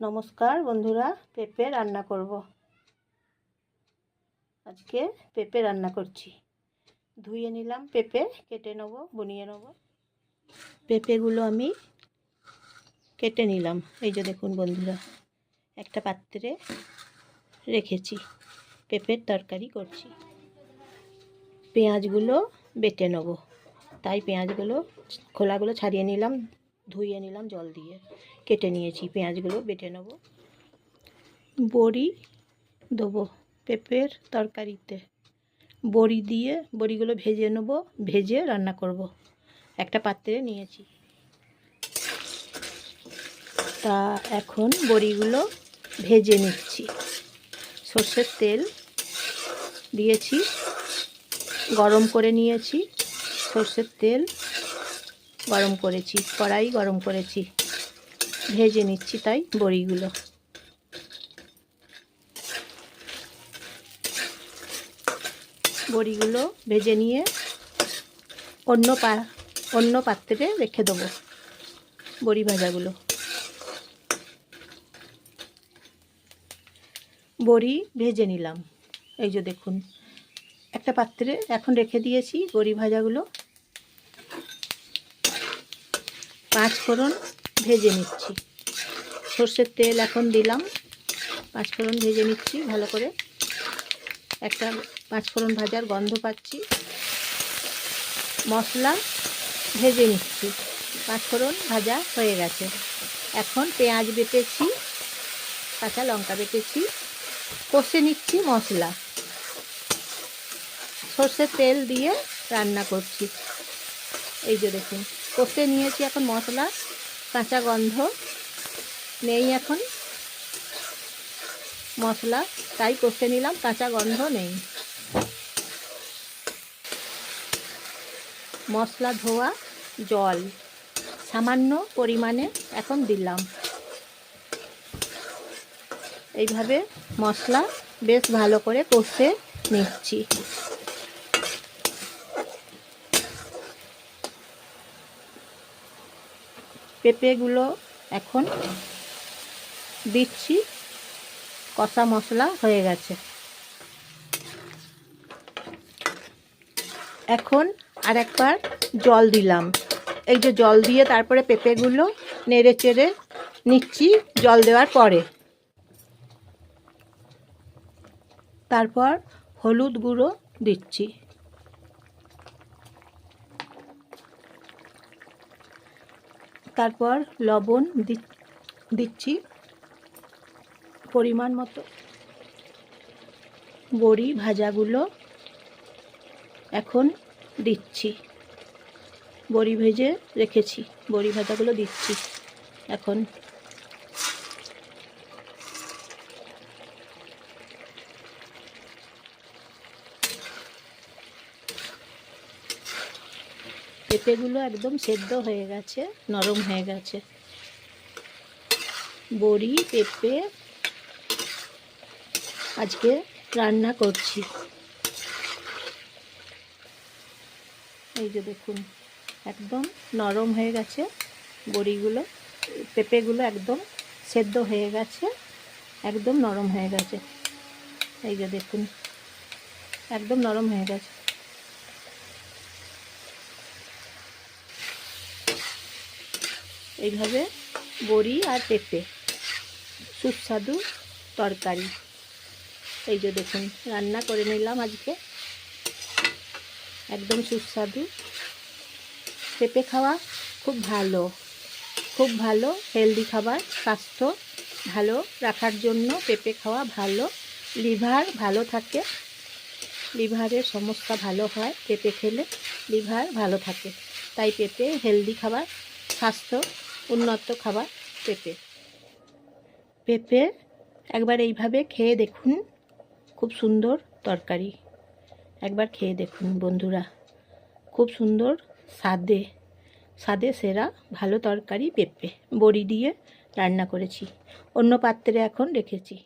নমস্কার বন্ধুরা, পেঁপে রান্না করব। আজকে পেঁপে রান্না করছি। ধুয়ে নিলাম পেঁপে, কেটে নেব, বুনিয়ে নেব। পেঁপেগুলো আমি কেটে নিলাম। এই যে দেখুন বন্ধুরা, একটা পাত্রে রেখেছি, পেঁপের তরকারি করছি। পেঁয়াজগুলো বেটে নেব। তাই পেঁয়াজগুলো, খোলাগুলো ছাড়িয়ে নিলাম। ধুয়ে নিলাম জল দিয়ে। কেটে নিয়েছি, পেঁয়াজগুলো বেটে নেব। বড়ি দেবো পেঁপের তরকারিতে। বড়ি দিয়ে বড়িগুলো ভেজে নেব, ভেজে রান্না করব। একটা পাত্রে নিয়েছি। তা এখন বড়িগুলো ভেজে নিচ্ছি। সর্ষের তেল দিয়েছি, গরম করে নিয়েছি সর্ষের তেল। গরম করেছি, কড়াই গরম করেছি। ভেজে নিচ্ছি তাই বড়িগুলো। বড়িগুলো ভেজে নিয়ে অন্য পা, অন্য পাত্রে রেখে দেবো বড়ি ভাজাগুলো। বড়ি ভেজে নিলাম। এই যে দেখুন, একটা পাত্রে এখন রেখে দিয়েছি বড়ি ভাজাগুলো। পাঁচ ফোড়ন ভেজে নিচ্ছি। সর্ষের তেল এখন দিলাম। পাঁচ ফোড়ন ভেজে নিচ্ছি ভালো করে। একটা পাঁচ ফোড়ন ভাজার গন্ধ পাচ্ছি। মশলা ভেজে নিচ্ছি। পাঁচ ফোড়ন ভাজা হয়ে গেছে। এখন পেঁয়াজ বেটেছি, কাঁচা লঙ্কা বেটেছি, কষে নিচ্ছি মশলা। সর্ষের তেল দিয়ে রান্না করছি। এই যে দেখুন, কষে নিয়েছি এখন মশলা, কাঁচা গন্ধ, নেই এখন মশলা, তাই কষে নিলাম, কাঁচা গন্ধ নেই। মশলা ধোয়া, জল, সামান্য পরিমাণে এখন দিলাম। এইভাবে মশলা বেশ ভালো করে কষে নিচ্ছি। পেঁপেগুলো এখন দিচ্ছি। কষা মশলা হয়ে গেছে। এখন আর একবার জল দিলাম। এই যে জল দিয়ে তারপরে পেঁপেগুলো নেড়ে চেড়ে নিচ্ছি জল দেওয়ার পরে। তারপর হলুদ গুঁড়ো দিচ্ছি। তারপর লবণ দিচ্ছি পরিমাণ মতো। বড়ি ভাজাগুলো এখন দিচ্ছি। বড়ি ভেজে রেখেছি। বড়ি ভাজাগুলো দিচ্ছি। এখন পেঁপেগুলো একদম সেদ্ধ হয়ে গেছে, নরম হয়ে গেছে। বড়ি, পেঁপে আজকে রান্না করছি। এই যে দেখুন, একদম নরম হয়ে গেছে বড়িগুলো, পেঁপেগুলো একদম সেদ্ধ হয়ে গেছে, একদম নরম হয়ে গেছে। এই যে দেখুন, একদম নরম হয়ে গেছে। এইভাবে বড়ি আর পেঁপে। সুস্বাদু তরকারি। এই যে দেখুন, রান্না করে নিলাম আজকে। একদম সুস্বাদু। পেঁপে খাওয়া খুব ভালো। খুব ভালো হেলদি খাবার। স্বাস্থ্য ভালো রাখার জন্য পেঁপে খাওয়া ভালো। লিভার ভালো থাকে। লিভারের সমস্যা ভালো হয় পেঁপে খেলে। লিভার ভালো থাকে। তাই পেঁপে হেলদি খাবার। স্বাস্থ্য উন্নত খাবার, পেঁপে। পেঁপে একবার এইভাবে খেয়ে দেখুন, খুব সুন্দর তরকারি। একবার খেয়ে দেখুন বন্ধুরা, খুব সুন্দর স্বাদে স্বাদে সেরা ভালো তরকারি পেঁপে। বড়ি দিয়ে রান্না করেছি। অন্য পাত্রে এখন রেখেছি।